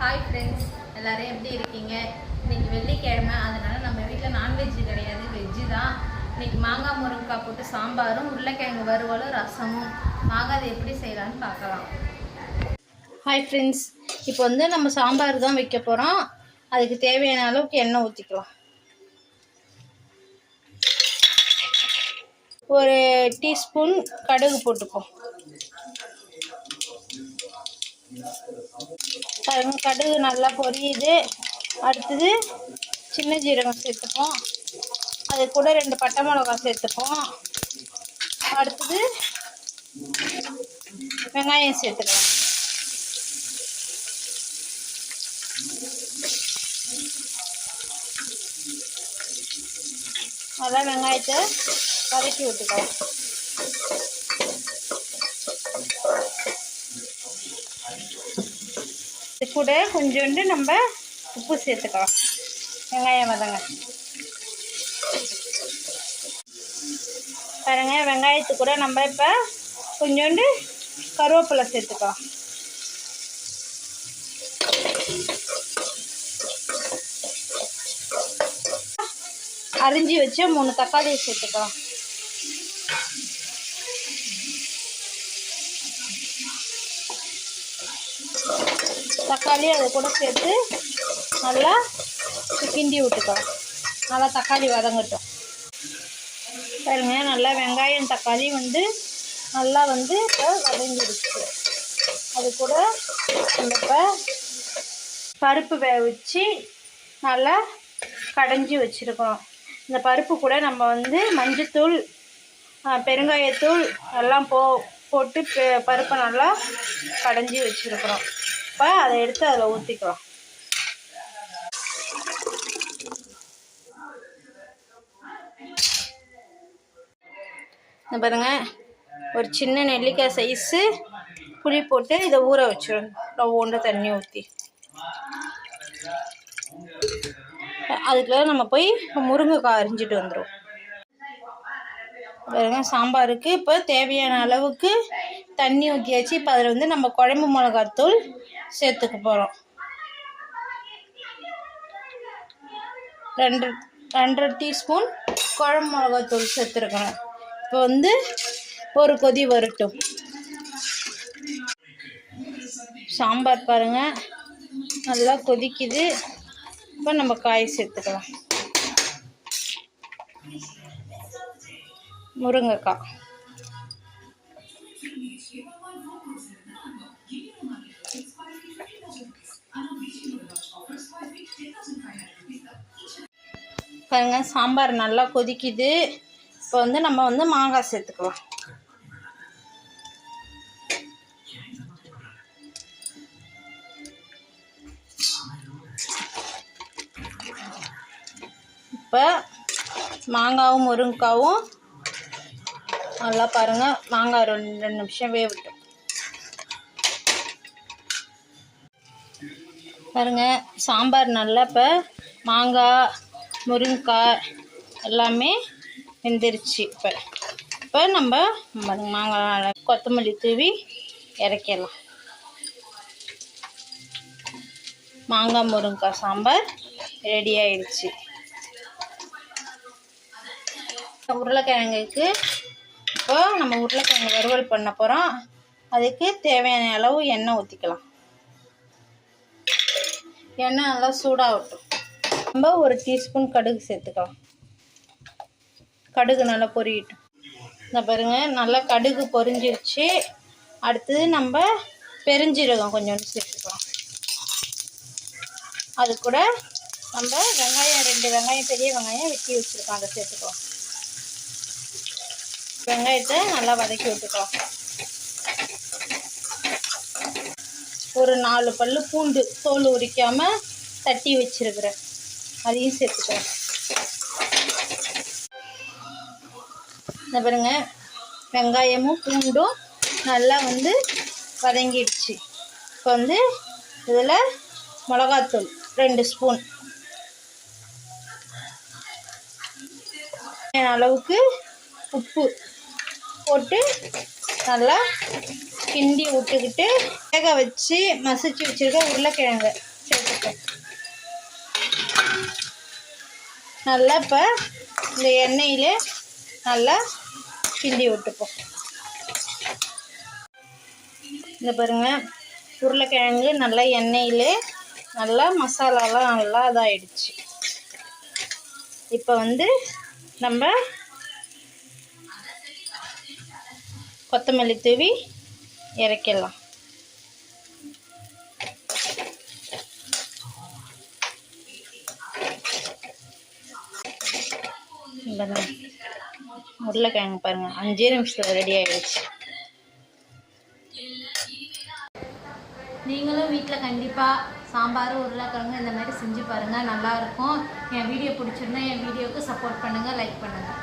Hi friends எல்லோரும் எப்படி இருக்கீங்க? இன்றைக்கி வெள்ளிக்கிழமை அதனால் நம்ம வீட்டில் நான்வெஜ் கிடையாது. வெஜ்ஜு தான். இன்னைக்கு மாங்காய் முருங்கைக்காய் போட்டு சாம்பாரும் உருளைக்கிழங்கு வறுவலும் ரசமும். வாங்க அதை எப்படி செய்யலாம்னு பார்க்கலாம். ஹாய் ஃப்ரெண்ட்ஸ் இப்போ வந்து நம்ம சாம்பார் தான் வைக்க போகிறோம் அதுக்கு தேவையான அளவுக்கு எண்ணெய் ஊற்றிக்கலாம் ஒரு டீஸ்பூன் கடுகு போட்டுப்போம். பாருங்க கடுகு நல்லா பொரியுது. அடுத்தது சின்ன ஜீரகம் சேர்த்துப்போம். அது கூட ரெண்டு பட்டை மிளகா சேர்த்துப்போம். அடுத்தது வெங்காயம் சேர்த்துக்கலாம். நல்லா வெங்காயத்தை வதக்கி விட்டுக்கலாம். இது கூட கொஞ்சோண்டு நம்ம உப்பு சேர்த்துக்கலாம். வெங்காயம் வதங்க. பாருங்க வெங்காயத்து கூட நம்ம இப்போ கொஞ்சோண்டு கருவேப்பிலை சேர்த்துக்கலாம். அரிஞ்சு வச்ச மூணு தக்காளியை சேர்த்துக்கலாம். தக்காளி அது கூட சேர்த்து நல்லா கிண்டி விட்டுக்கலாம். நல்லா தக்காளி வதங்கட்டும். பாருங்க நல்லா வெங்காயம் தக்காளி வந்து நல்லா வந்து இப்போ வதங்கிடுச்சு. அது கூட நம்ம இப்போ பருப்பு வேக வச்சு நல்லா கடைஞ்சி வச்சுருக்கோம். இந்த பருப்பு கூட நம்ம வந்து மஞ்சத்தூள் பெருங்காயத்தூள் எல்லாம் போ போட்டு பெ- பருப்பை நல்லா கடைஞ்சி வச்சுருக்குறோம். இப்போ அதை எடுத்து அதில் ஊற்றிக்கலாம் இந்த பாருங்க. ஒரு சின்ன நெல்லிக்காய் சைஸு புளி போட்டு இதை ஊற வச்சிடும் ஒவ்வொன்று தண்ணி ஊற்றி அதுக்குள்ள நம்ம போய் முருங்கைக்காய் அரிஞ்சிட்டு வந்துடும் பாருங்க சாம்பாருக்கு இப்போ தேவையான அளவுக்கு தண்ணி ஊற்றியாச்சு இப்போ அதில் வந்து நம்ம குழம்பு மிளகாத்தூள் சேர்த்துக்க போகிறோம் ரெண்டு ரெண்டரை டீஸ்பூன் குழம்பு மிளகாத்தூள் சேர்த்துருக்கணும். இப்போ வந்து ஒரு கொதி வரட்டும். சாம்பார் பாருங்கள் நல்லா கொதிக்குது. இப்போ நம்ம காய் சேர்த்துக்கலாம். முருங்கைக்காய் பாருங்க சாம்பார் நல்லா கொதிக்குது. இப்போ வந்து நம்ம வந்து மாங்காய் சேர்த்துக்கலாம். இப்போ மாங்காவும் முருங்கைக்காவும் நல்லா பாருங்கள் மாங்காய் ரெண்டு ரெண்டு நிமிஷம் வேகட்டும் பாருங்கள் சாம்பார் நல்லா இப்போ மாங்காய் முருங்கைக்காய் எல்லாமே வெந்துருச்சு இப்போ. இப்போ நம்ம மாங்காய் கொத்தமல்லி தூவி இறக்கிடலாம். மாங்காய் முருங்கைக்காய் சாம்பார் ரெடி ஆயிடுச்சு. உருளைக்கிழங்குக்கு இப்போ நம்ம உருளைக்கிழங்கு வறுவல் பண்ண போகிறோம் அதுக்கு தேவையான அளவு எண்ணெய் ஊற்றிக்கலாம் எண்ணெய் நல்லா சூடாகட்டும். நம்ம ஒரு டீஸ்பூன் கடுகு சேர்த்துக்கலாம். கடுகு நல்லா பொரியட்டும். இந்த பாருங்கள் நல்லா கடுகு பொரிஞ்சிருச்சு. அடுத்தது நம்ம பெருஞ்சீரகம் கொஞ்சோண்டு சேர்த்துக்கலாம். அது கூட நம்ம வெங்காயம் ரெண்டு வெங்காயம் பெரிய வெங்காயம் வெட்டி வச்சுருக்கோம். அதை சேர்த்துக்கலாம். வெங்காயத்தை நல்லா வதக்கி விட்டுக்கலாம் ஒரு நாலு பல் பூண்டு தோல் உரிக்காம தட்டி வச்சிருக்கிறேன். அதையும் சேர்த்துக்கலாம் இந்த பாருங்க வெங்காயமும் பூண்டும் நல்லா வந்து வதங்கிடுச்சு. இப்போ வந்து இதில் மிளகாத்தூள் ரெண்டு ஸ்பூன். அளவுக்கு உப்பு போட்டு நல்லா கிண்டி விட்டுக்கிட்டு வேக வச்சு மசிச்சு வச்சுருக்க உருளைக்கிழங்கு சேர்த்துப்போம். நல்லா இப்போ இந்த எண்ணெயிலே நல்லா கிண்டி விட்டுப்போம். இந்த பாருங்கள் உருளைக்கிழங்கு நல்லா எண்ணெயிலே நல்லா மசாலாலாம் நல்லா இதாகிடுச்சு இப்போ வந்து நம்ம கொத்தமல்லி தூவி இறக்கிடலாம். உருளைக்கிழங்கு பாருங்கள் அஞ்சே நிமிஷத்தில் ரெடி ஆகிடுச்சு நீங்களும் வீட்டில் கண்டிப்பாக சாம்பார் உருளைக்கிழங்கு இந்த மாதிரி செஞ்சு பாருங்கள் நல்லாயிருக்கும் என் வீடியோ பிடிச்சிருந்தா என் வீடியோவுக்கு சப்போர்ட் பண்ணுங்கள் லைக் பண்ணுங்கள்